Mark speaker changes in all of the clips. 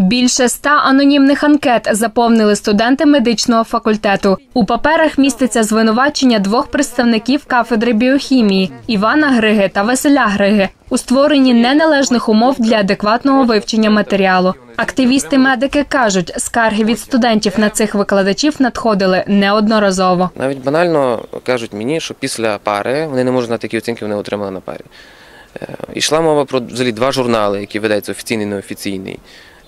Speaker 1: Більше ста анонімних анкет заповнили студенти медичного факультету. У паперах міститься звинувачення двох представників кафедри біохімії Івана Григи та Василя Григи у створенні неналежних умов для адекватного вивчення матеріалу. Активісти-медики кажуть, скарги від студентів на цих викладачів надходили неодноразово.
Speaker 2: Навіть банально кажуть мені, що після пари вони не можуть знати, які оцінки вони отримали на парі. Е, Ішла мова про взагалі два журнали, які видаються офіційний і неофіційний.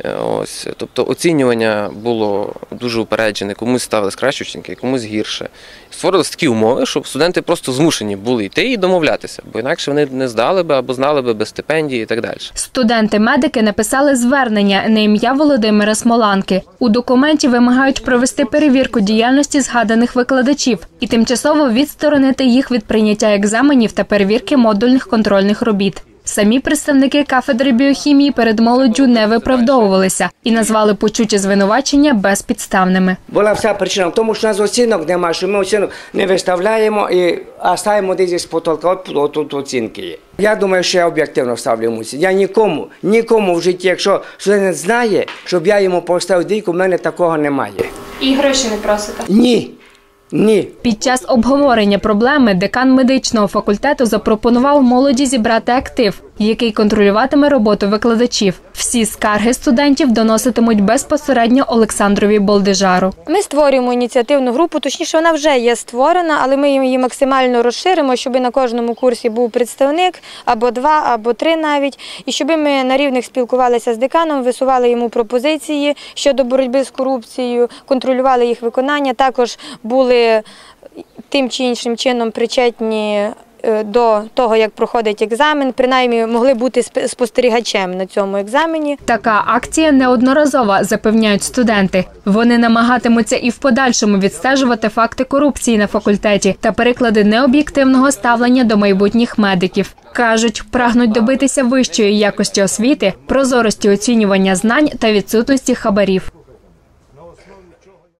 Speaker 2: Е, Ось, тобто оцінювання було дуже упереджене, комусь ставили кращі оцінки, комусь гірше. Створились такі умови, щоб студенти просто змушені були йти і домовлятися, бо інакше вони не здали би або знали би без стипендії і так далі.
Speaker 1: Студенти-медики написали звернення на ім'я Володимира Смоланки. У документі вимагають провести перевірку діяльності згаданих викладачів і тимчасово відсторонити їх від прийняття екзаменів та перевірки модульних контрольних робіт. Самі представники кафедри біохімії перед молоддю не виправдовувалися і назвали почуті звинувачення безпідставними.
Speaker 3: Була вся причина в тому, що у нас оцінок немає, що ми оцінок не виставляємо і а ставимо десь з потолка. От, от тут оцінки є. Я думаю, що я об'єктивно ставлю йому. Я нікому, нікому в житті, якщо студент знає, щоб я йому поставив дійку, в мене такого немає.
Speaker 4: І гроші не просите.
Speaker 3: Ні. Ні.
Speaker 1: Під час обговорення проблеми декан медичного факультету запропонував молоді зібрати актив, який контролюватиме роботу викладачів. Всі скарги студентів доноситимуть безпосередньо Олександрові Болдижару.
Speaker 4: Ми створюємо ініціативну групу, точніше, вона вже є створена, але ми її максимально розширимо, щоб на кожному курсі був представник або два, або три навіть, і щоб ми на рівних спілкувалися з деканом, висували йому пропозиції щодо боротьби з корупцією, контролювали їх виконання. Також були тим чи іншим чином причетні. Е, До того, як проходить екзамен, принаймні могли бути сп- спостерігачем на цьому екзамені.
Speaker 1: Така акція неодноразова, запевняють студенти. Вони намагатимуться і в подальшому відстежувати факти корупції на факультеті та переклади необ'єктивного ставлення до майбутніх медиків. кажуть, прагнуть добитися вищої якості освіти, прозорості оцінювання знань та відсутності хабарів.